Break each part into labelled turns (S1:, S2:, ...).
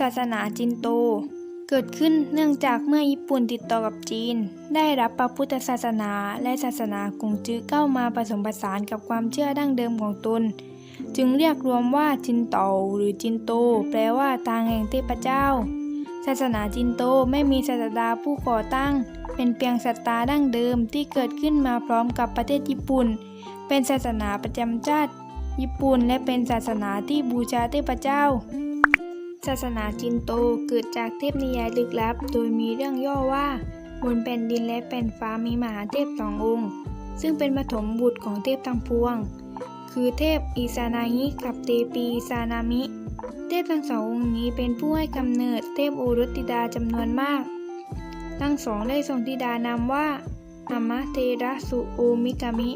S1: ศาสนาจินโต เกิดขึ้นเนื่องจากเมื่อญี่ปุ่นติดต่อกับจีน ได้รับพระพุทธศาสนาและศาสนากงจื้อเข้ามาผสมผสานกับความเชื่อดั้งเดิมของตน จึงเรียกรวมว่าจินเตาหรือจินโต แปลว่าทางแห่งเทพเจ้า ศาสนาจินโตไม่มีศาสดาผู้ก่อตั้ง เป็นเพียงศรัทธาดั้งเดิมที่เกิดขึ้นมาพร้อมกับประเทศญี่ปุ่น เป็นศาสนาประจำชาติญี่ปุ่นและเป็นศาสนาที่บูชาเทพเจ้า ศาสนาจินโตเกิดจากเทพนิยายลึกลับ โดยมีเรื่องย่อว่า บนแผ่นดินและแผ่นฟ้ามีมหาเทพสององค์ ซึ่งเป็นปฐมบุตรของเทพทั้งปวง คือเทพอิซานางิกับเตปีอิซานามิ เทพทั้งสององค์นี้เป็นผู้ให้กำเนิดเทพโอรสธิดาจำนวนมาก ทั้งสองได้ทรงธิดานามว่าอามะเทระสุโอมิกามิ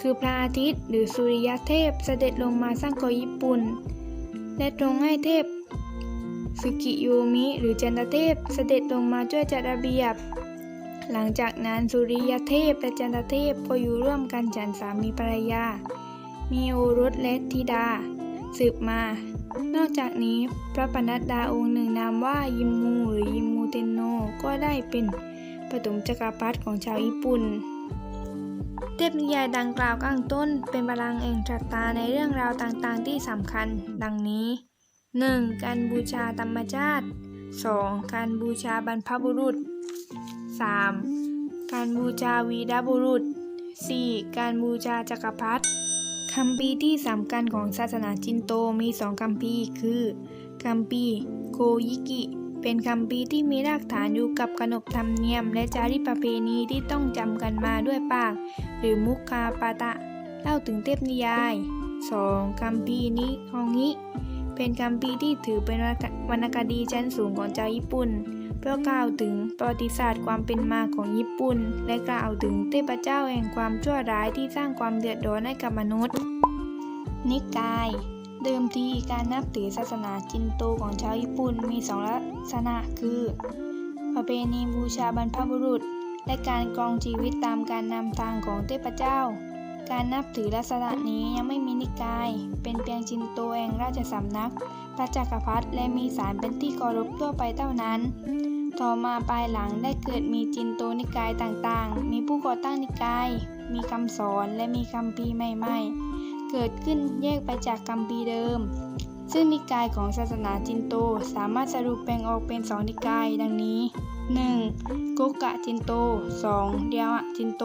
S1: คือพระอาทิตย์หรือสุริยเทพเสด็จลงมาสร้างเกาะญี่ปุ่น และทรงให้เทพ สึกิโยมิหรือจันทเทพเสด็จลงมาช่วยจัดระเบียบ หลังจากนั้นสุริยเทพและจันทเทพก็อยู่ร่วมกันฉันสามีภรรยา มีโอรสและธิดา สืบมา นอกจากนี้พระปนัดดาองค์หนึ่งนามว่ายิมมูหรือยิมมูเตนโนก็ได้เป็นปฐมจักรพรรดิของชาวญี่ปุ่นเทพนิยายดังกล่าวข้างต้นเป็นพลังแห่งชะตาในเรื่องราวต่างๆที่สำคัญ ดังนี้ 1. การบูชาธรรมชาติ 2. การบูชาบรรพบุรุษ 3. การบูชาวีรบุรุษ 4. การบูชาจักรพรรดิคำพีที่สำคัญของศาสนาจินโตมีสองคำพีคือคำพีโคยิกิ เป็นคำพีที่มีรากฐานอยู่กับขนบธรรมเนียม และจารีตประเพณีที่ต้องจำกันมาด้วยปาก หรือมุคาปาตะ เล่าถึงเทพนิยาย 2. คัมภีนิฮองงิ เป็นคัมภีร์ที่ถือเป็นวรรณคดีชั้นสูงของชาวญี่ปุ่น เพื่อกล่าวถึงประวัติศาสตร์ความเป็นมาของญี่ปุ่น และกล่าวถึงเทพเจ้าแห่งความชั่วร้ายที่สร้างความเดือดร้อนให้กับมนุษย์ นิกาย เดิมทีการนับถือศาสนาจินโตของชาวญี่ปุ่นมีสองลักษณะคือ ประเพณีบูชาบรรพบุรุษ และการกรองชีวิตตามการนำทางของเทพเจ้า การนับถือลักษณะนี้ยังไม่มีนิกาย เป็นเพียงจินโตแห่งราชสำนัก พระจักรพรรดิและมีสารเป็นที่เคารพทั่วไปเท่านั้น ต่อมาภายหลังได้เกิดมีจินโตนิกายต่างๆ มีผู้ก่อตั้งนิกาย มีคำสอนและมีคำพีใหม่ๆ เกิดขึ้นแยกไปจากคำพีเดิม ซึ่งนิกายของศาสนาจินโตสามารถสรุปแบ่งออกเป็นสองนิกายดังนี้ 1. โกกะจินโต 2. เดียวะจินโต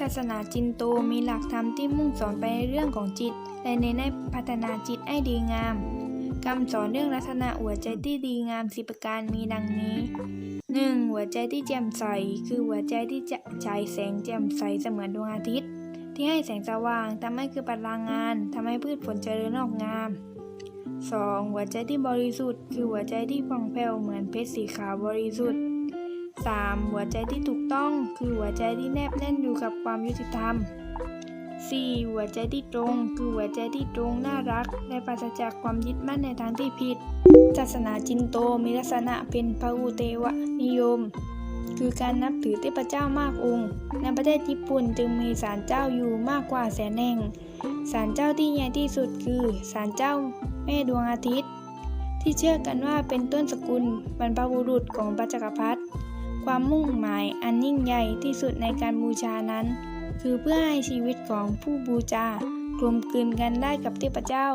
S1: ศาสนาจินโตมีหลักธรรมที่มุ่งสอนไปในเรื่องของจิต และเน้นให้พัฒนาจิตให้ดีงามคำสอนเรื่องลักษณะหัวใจที่ดีงามสิประการมีดังนี้ 1. หัวใจที่แจ่มใส คือหัวใจที่จะฉายแสงแจ่มใสเสมือนดวงอาทิตย์ ที่ให้แสงสว่างทำให้เกิดพลังงานทำให้พืชผลเจริญงอกงาม 2. หัวใจที่บริสุทธิ์ คือหัวใจที่ผ่องแผ้วเหมือนเพชรสีขาวบริสุทธิ์ 3. หัวใจที่ถูกต้องคือหัวใจที่แนบแน่นอยู่กับความยุติธรรม 4. หัวใจที่ตรง คือหัวใจที่ตรงน่ารัก และปราศจากความยึดมั่นในทางที่ผิด ศาสนาจินโตมีลักษณะเป็นพหุเทวนิยม คือการนับถือเทพเจ้ามากองค์ ในประเทศญี่ปุ่นจึงมีศาลเจ้าอยู่มากกว่าแสนแห่งศาลเจ้าที่ใหญ่ที่สุดคือศาลเจ้าแม่ดวงอาทิตย์ ที่เชื่อกันว่าเป็นต้นสกุลบรรพบุรุษของพระจักรพรรดิ ความมุ่งหมายอันยิ่งใหญ่ที่สุดในการบูชานั้น คือเพื่อให้ชีวิตของผู้บูชากลมกลืนกันได้กับเทพเจ้า